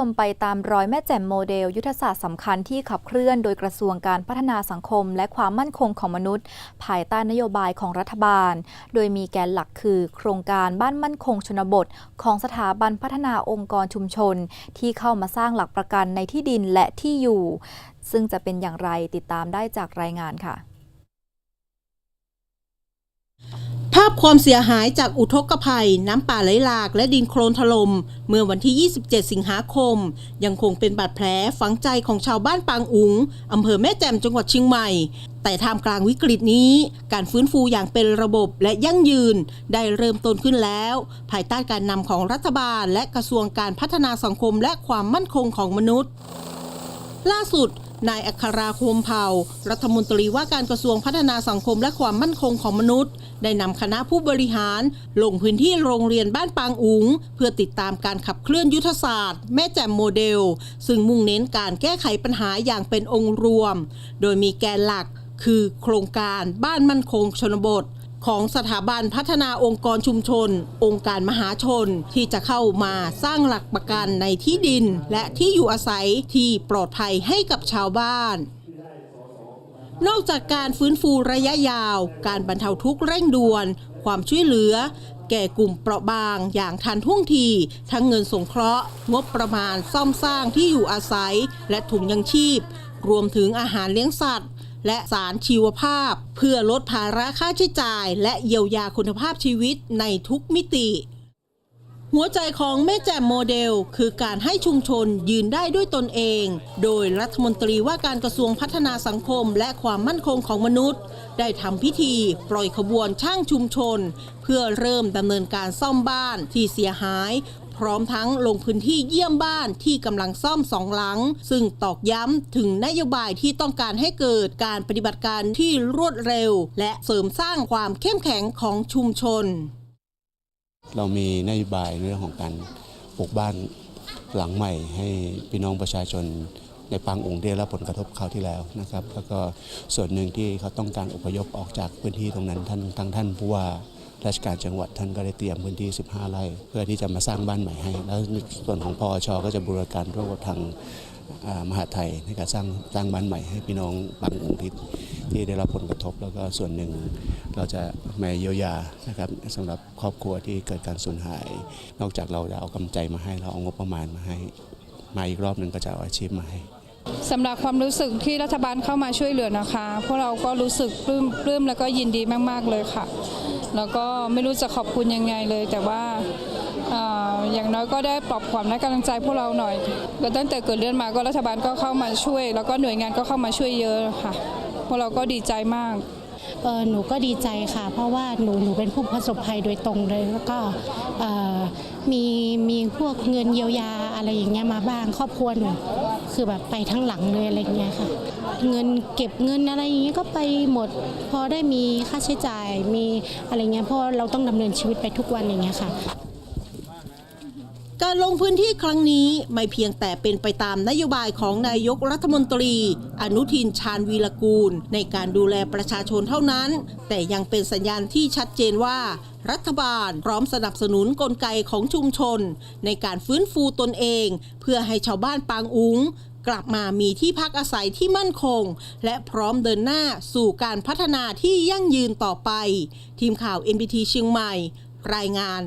ชมไปตามรอยแม่แจ่มโมเดลยุทธศาสตร์สำคัญที่ขับเคลื่อนโดยกระทรวงการพัฒนาสังคม และความมั่นคงของมนุษย์ ภายใต้นโยบายของรัฐบาล โดยมีแกนหลักคือ โครงการบ้านมั่นคงชนบท ของสถาบันพัฒนาองค์กรชุมชน ที่เข้ามาสร้างหลักประกันในที่ดินและที่อยู่ ซึ่งจะเป็นอย่างไรติดตามได้จากรายงานค่ะ ภาพความเสียหายจากอุทกภัย น้ำป่าไหลหลาก และดินโคลนถลม่มเมื่อวันที่ 27 สิงหาคม ยังคงเป็นบาดแผลฝังใจของชาวบ้านปางอุงอำเภอแม่แจ่มจังหวัดเชียงใหม่ แต่ท่ามกลางวิกฤตนี้ การฟื้นฟูอย่างเป็นระบบและยั่งยืน ได้เริ่มต้นขึ้นแล้ว ภายใต้การนำของรัฐบาล และกระทรวงการพัฒนาสังคมและความมั่นคงของมนุษย์ล่าสุด นายอัคราโคมเผ่า รัฐมนตรีว่าการกระทรวงพัฒนาสังคมและความมั่นคงของมนุษย์ ได้นำคณะผู้บริหาร ลงพื้นที่โรงเรียนบ้านปางอุง เพื่อติดตามการขับเคลื่อนยุทธศาสตร์ แม่แจ่มโมเดล ซึ่งมุ่งเน้นการแก้ไขปัญหาอย่างเป็นองค์รวม โดยมีแกนหลักคือโครงการบ้านมั่นคงชนบท ของสถาบันพัฒนาองค์กรชุมชน องค์การมหาชน ที่จะเข้ามาสร้างหลักประกันในที่ดิน และที่อยู่อาศัยที่ปลอดภัยให้กับชาวบ้านนอกจากการฟื้นฟูระยะยาว การบรรเทาทุกข์เร่งด่วน ความช่วยเหลือ แก่กลุ่มเปราะบางอย่างทันท่วงที ทั้งเงินสงเคราะห์ งบประมาณซ่อมสร้างที่อยู่อาศัย และถุงยังชีพ รวมถึงอาหารเลี้ยงสัตว์ และสารชีวภาพ เพื่อลดภาระค่าใช้จ่าย และเยียวยาคุณภาพชีวิตในทุกมิติ หัวใจของแม่แจ่มโมเดล คือการให้ชุมชนยืนได้ด้วยตนเอง โดยรัฐมนตรีว่าการกระทรวงพัฒนาสังคมและความมั่นคงของมนุษย์ ได้ทำพิธีปล่อยขบวนช่างชุมชน เพื่อเริ่มดำเนินการซ่อมบ้านที่เสียหาย พร้อมทั้งลงพื้นที่เยี่ยมบ้านที่กำลังซ่อมสองหลัง ซึ่งตอกย้ำถึงนโยบายที่ต้องการให้เกิดการปฏิบัติการที่รวดเร็ว และเสริมสร้างความเข้มแข็งของชุมชน เรามีนโยบายเรื่องของการปลูกบ้านหลังใหม่ให้พี่น้องประชาชนในปางองค์ได้รับผลกระทบคราวที่แล้วนะครับ แล้วก็ส่วนหนึ่งที่เขาต้องการอพยพออกจากพื้นที่ตรงนั้นท่านทางท่านผู้ว่า ราชการจังหวัดท่านก็ได้เตรียมพื้นที่ 15 ไร่ เพื่อที่จะมาสร้างบ้านใหม่ให้ แล้วส่วนของพอชก็จะบูรณาการร่วมกับทางมหาไทยในการสร้างสร้างบ้านใหม่ให้พี่น้องบางองค์ที่ที่ได้รับผลกระทบ แล้วก็ส่วนหนึ่งเราจะมาเยียวยานะครับสำหรับครอบครัวที่เกิดการสูญหาย นอกจากเราจะเอากำลังใจมาให้เราเอางบประมาณมาให้ มาอีกรอบหนึ่งก็จะเอาอาชีพมาให้สำหรับความรู้สึกที่รัฐบาลเข้ามาช่วยเหลือนะคะ พวกเราก็รู้สึกปลื้มปลื้มแล้วก็ยินดีมาก ๆ เลยค่ะ แล้วก็ไม่รู้จะขอบคุณยังไงเลย แต่ว่าอย่างน้อยก็ได้ปลอบความและกำลังใจพวกเราหน่อยก็ตั้งแต่เกิดเรื่องมาก็รัฐบาลก็เข้ามาช่วย แล้วก็หน่วยงานก็เข้ามาช่วยเยอะค่ะพวกเราก็ดีใจมาก หนูก็ดีใจค่ะ เพราะว่าหนูหนูเป็นผู้ประสบภัยโดยตรงเลยแล้วก็มีมีพวกเงินเยียวยาอะไรอย่างเงี้ยมาบ้างครอบครัวหนูคือแบบไปทั้งหลังเลยอะไรเงี้ยค่ะ เงินเก็บเงินอะไรอย่างเงี้ยก็ไปหมด พอได้มีค่าใช้จ่ายมีอะไรเงี้ยเพราะเราต้องดำเนินชีวิตไปทุกวันอย่างเงี้ยค่ะ การลงพื้นที่ครั้งนี้ไม่เพียงแต่เป็นไปตามนโยบายของนายกรัฐมนตรี อนุทินชาญวีรกูล ในการดูแลประชาชนเท่านั้น แต่ยังเป็นสัญญาณที่ชัดเจนว่า รัฐบาลพร้อมสนับสนุนกลไกของชุมชน ในการฟื้นฟูตนเอง เพื่อให้ชาวบ้านปางอุงกลับมามีที่พักอาศัยที่มั่นคง และพร้อมเดินหน้าสู่การพัฒนาที่ยั่งยืนต่อไป ทีมข่าว NBT เชียงใหม่ รายงาน